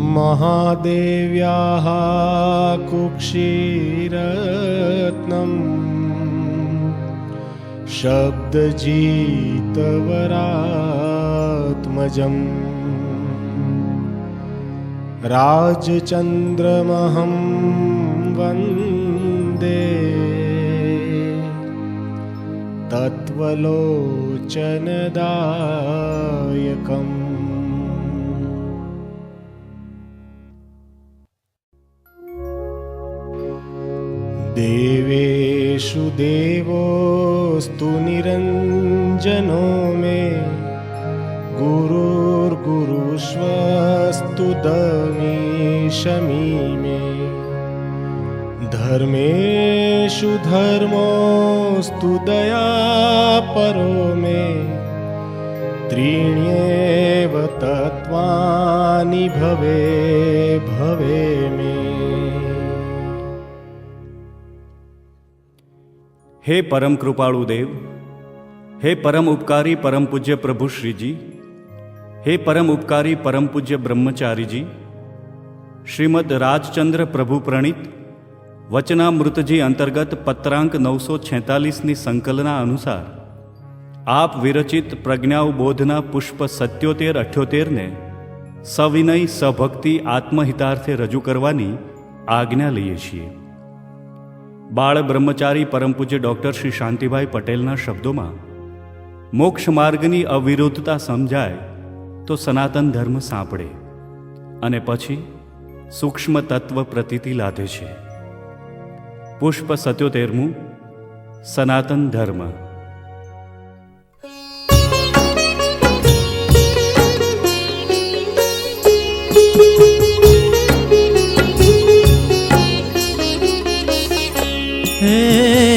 महादेव्याः कुक्षीरत्नम्। शब्दजीतवरात्मजम्। राजचन्द्रमहं वन्दे। तत्त्वलोचनदायकम् देवेषु देवोऽस्तु निरञ्जनो मे। गुरुर्गुरुष्वस्तु दमीशमी मे धर्मेषु धर्मोऽस्तु दयापरो मे। त्रीण्येव तत्त्वानि भवे भवे मे હે પરમ કૃપાળુ દેવ, હે પરમ ઉપકારી પરમ પૂજ્ય પ્રભુ શ્રીજી, હે પરમ ઉપકારી પરમ પૂજ્ય બ્રહ્મચારીજી, શ્રીમદ રાજચંદ્ર પ્રભુ પ્રણીત, વચનામૃતજી અંતર્ગત પત્રાંક નવસો છેતાલીસની સંકલના અનુસાર, આપ વિરચિત પ્રજ્ઞાવબોધના પુષ્પ સત્યોતેર અઠ્યોતેરને સવિનય સભક્તિ આત્મહિતાર્થે રજૂ કરવાની આજ્ઞા લઈએ છીએ. બાળ બ્રહ્મચારી પરમ પૂજ્ય ડૉક્ટર શ્રી શાંતિભાઈ પટેલના શબ્દોમાં, મોક્ષ માર્ગની અવિરુદ્ધતા સમજાય તો સનાતન ધર્મ સાંપડે અને પછી સૂક્ષ્મ તત્વ પ્રતીતિ લાધે છે. પુષ્પ સત્યોતેરમું, સનાતન ધર્મ.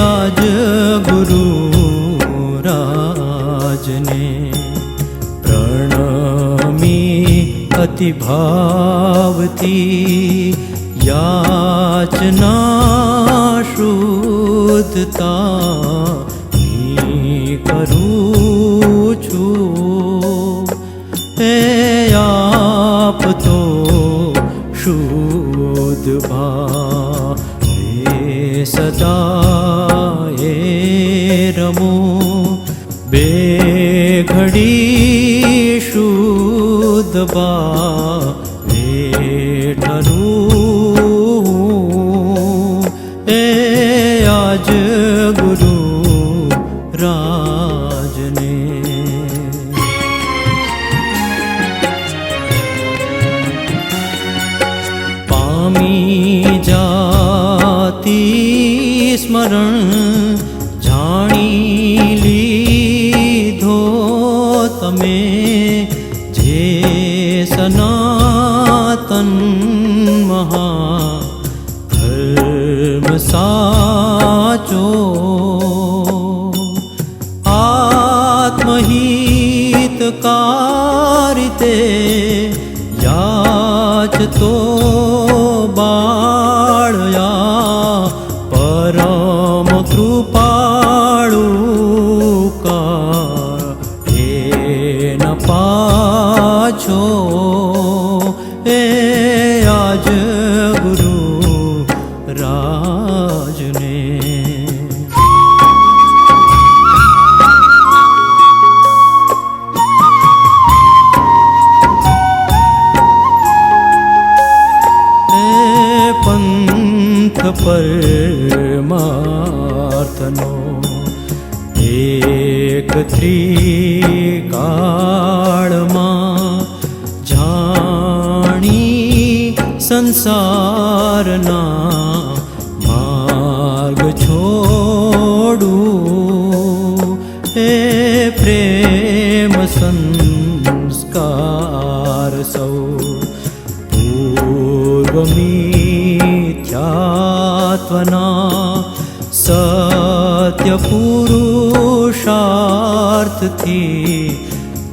आज गुरु राजने प्रणमी अतिभावती याचना याचनाशूतता સદા એ રમો બે ઘડી શુદ્ધ ભાવે સ્મરણ જાણી લીધો તમે જે સનાતન મહા ધર્મ સાચો આત્મહિતકારિતે યાચતો પરમાર્થનો એક ત્રિકાળમાં પુરુષાર્થથી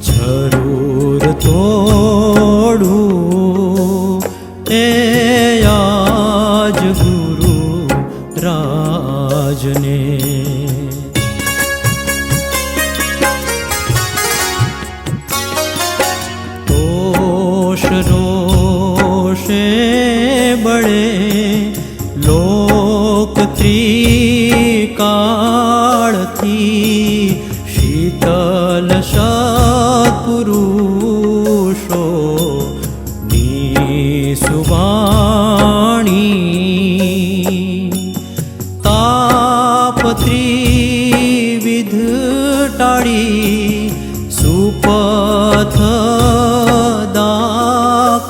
જરૂર તોડું. એ આજ ગુરુ રાજને. રોષે હશે બળે લોક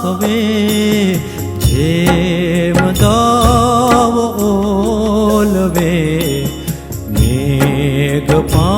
દાખવે જેમ દવ ઓલવે મેઘ પાણી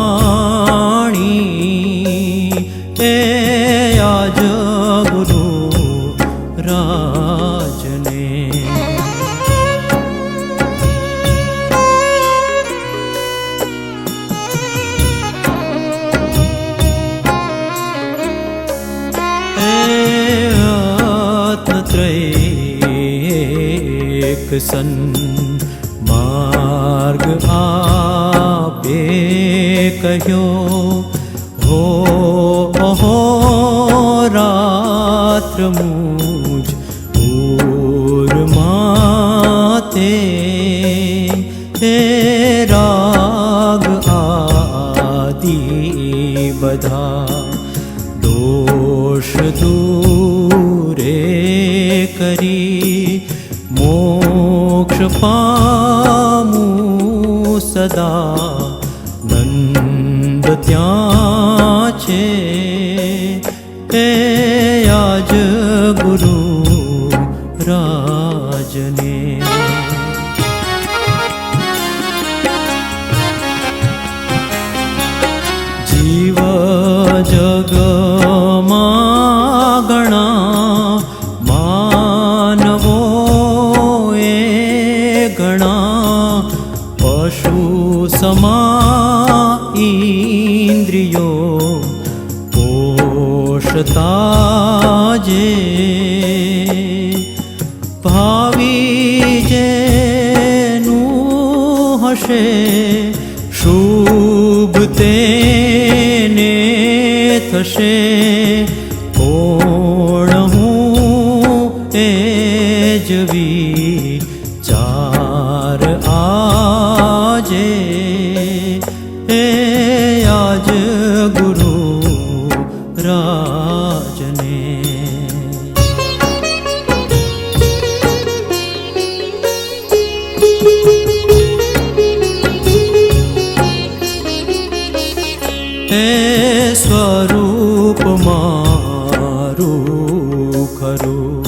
മാത്രമൂ ગણા પશુ સમા ઇન્દ્રિયો પોષતા જે ભાવી જેનું હશે શુભ તેને થશે. હે સ્વરૂપ મારું ખરું.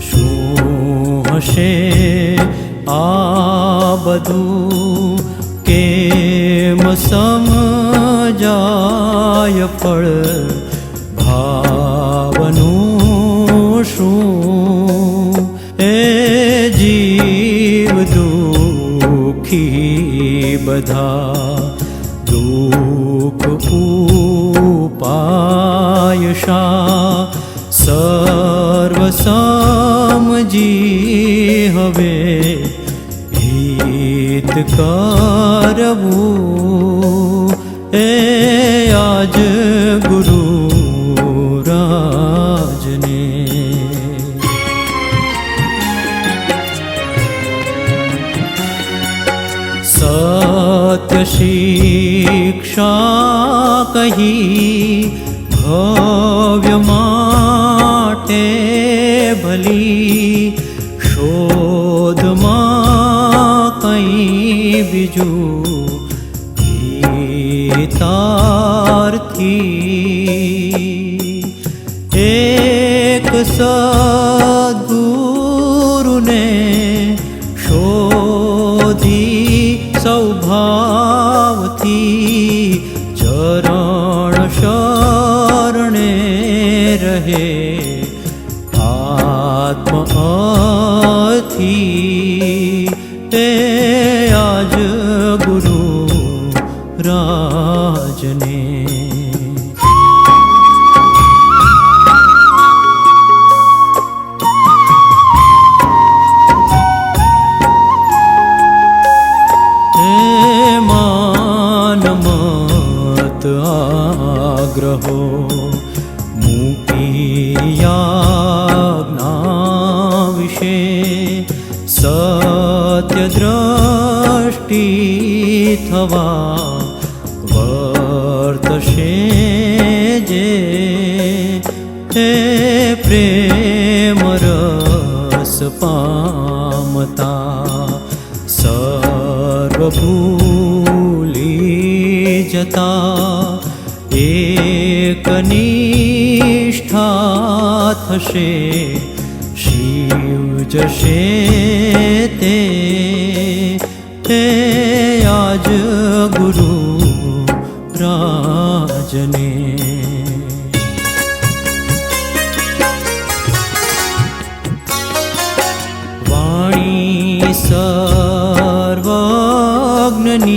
શું હશે આ બધું? કેમ સમજાય ફળ? ભાવનું શું? એ જીવ દુખી બધા. કરવું એ આજ સત્ય શિક્ષા કહી ભવ્ય માટે ભલી શોધમાં કંઈ બીજું ગીતાર્થી એક સદગુરુને શોધી સૌભાવથી ચરણ શરણે રહે प्रेम रस पामता। सर्वभूली जता। एष्ठा हे शिव जषे ते। ते आज गुरु रा ನೀ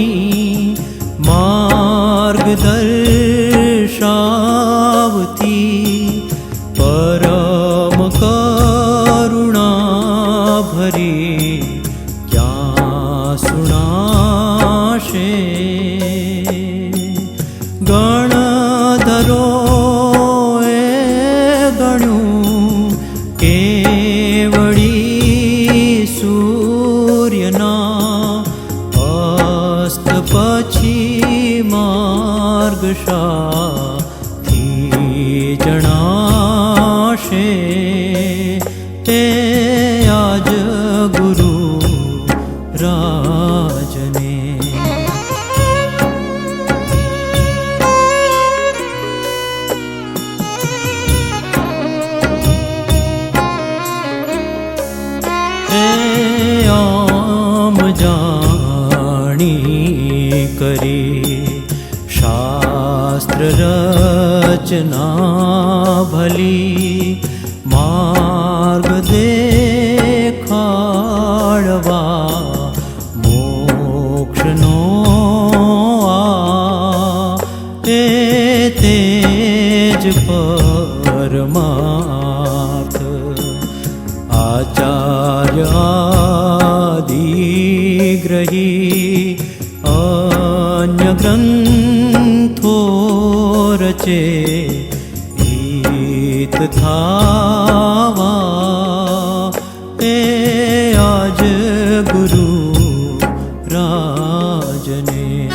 रचना चना भलि मार्गते खड्वा मोक्षणो ते तेजपरमाचार्यही अन्य अन्यग्रन्थ રચે ગીત થાવા. એ આજ ગુરુ રાજને.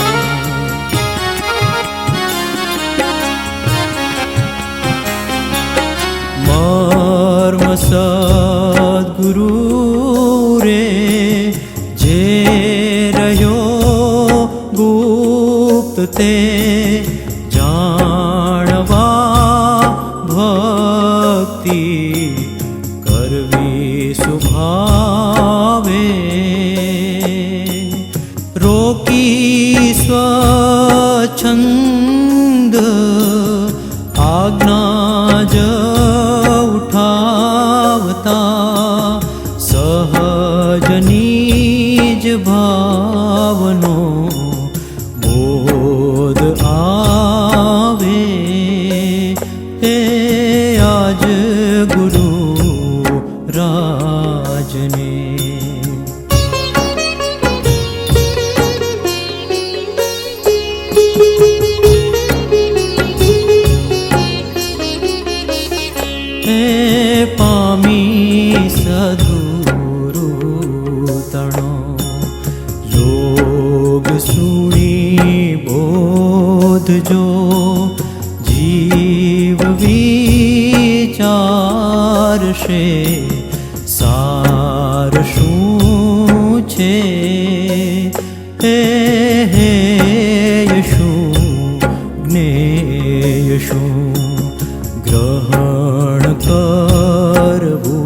મર્મ સદગુરુ રે જે રહ્યો ગુપ્ત તે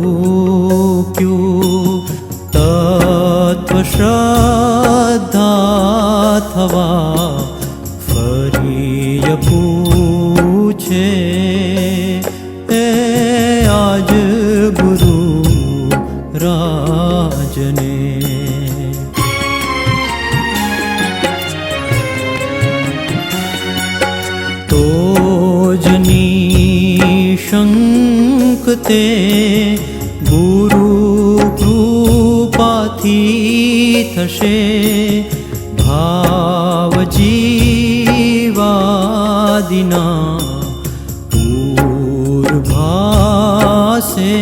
ग्रहणकारभूक्यो त તે ગુરુ કૃપાથી થશે. ભાવ જીવાદિના પૂર્ભાસે.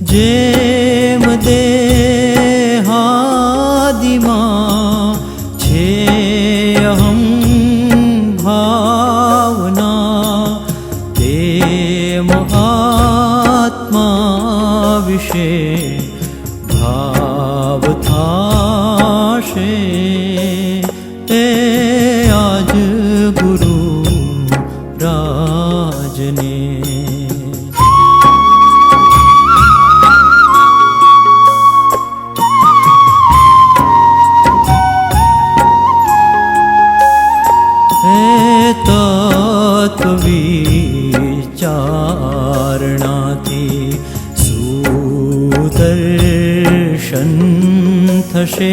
જે शन्थशे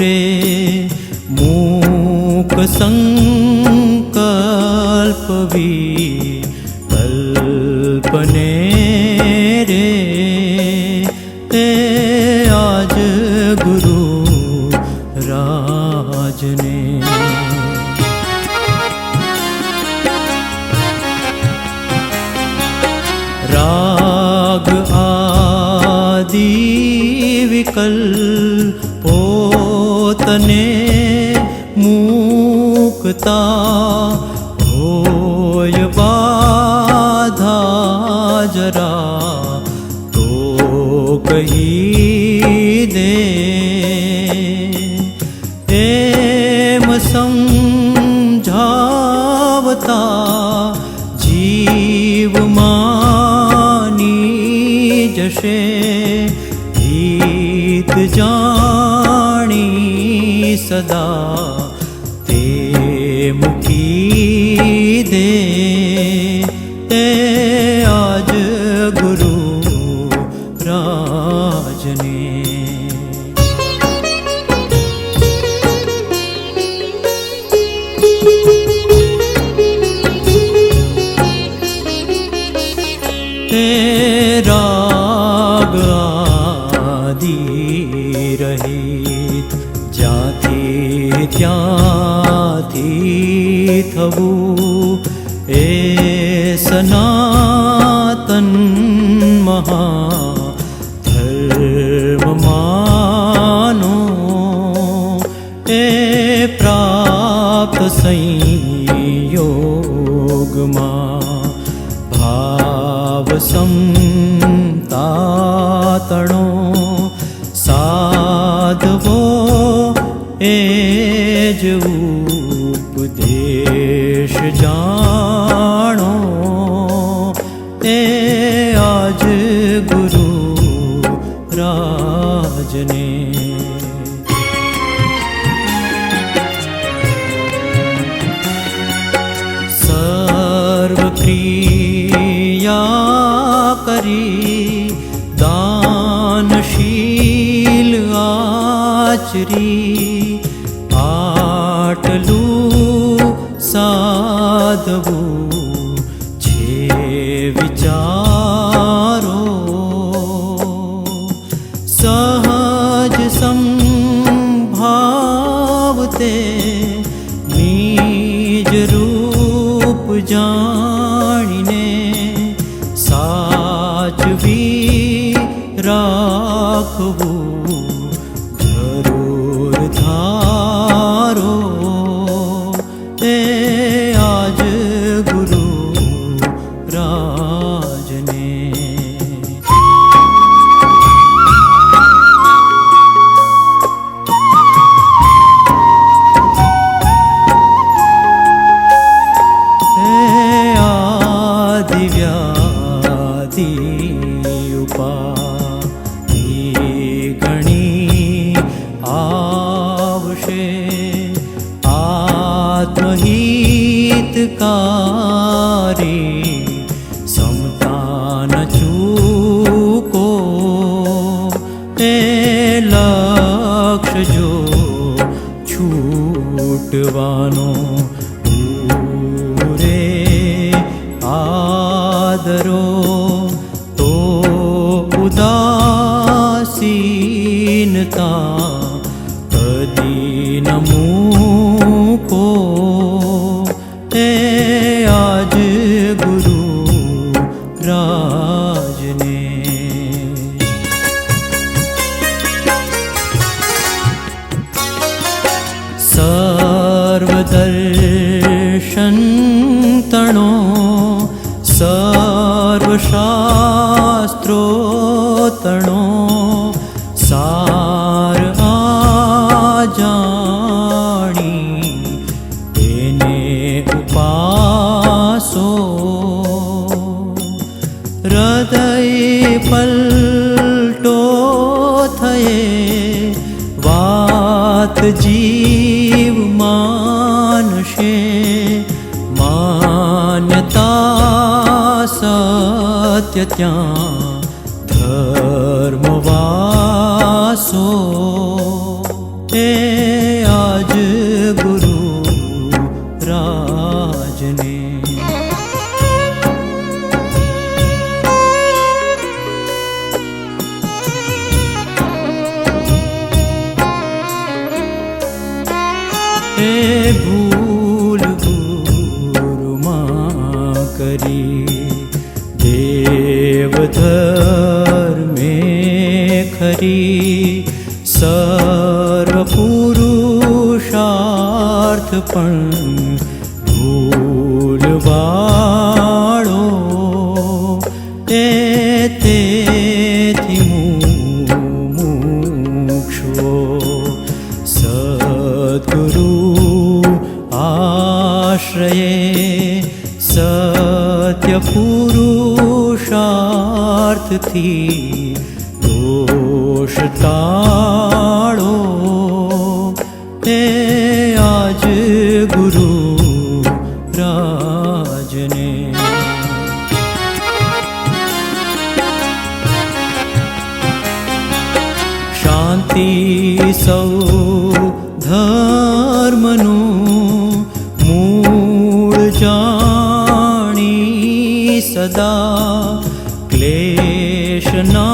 रे मूक सङ्ग वता जीव मानि जषे कीत् जानि सदा ते मुखी दे। થવું. એ સનાતન મહા ધર્મમાનો એ પ્રાપ્ત સંયોગમાં ભાવ સમતાતણો જાણો એ આજ ગુરુ રાજને. સર્વ ક્રિયા કરી દાનશીલ આચરી. ప్రసాదవు दीनता अदीनम् નાથ જીવ માનશે માન્યતા સત્ય ત્યાં ધર્મવાસો. પણ ભૂલવાળો એ તેથી મુક્ષો સદગુરુ આશ્રયે સત્ય પુરુષાર્થથી દોષ તાળો सदा क्लेशना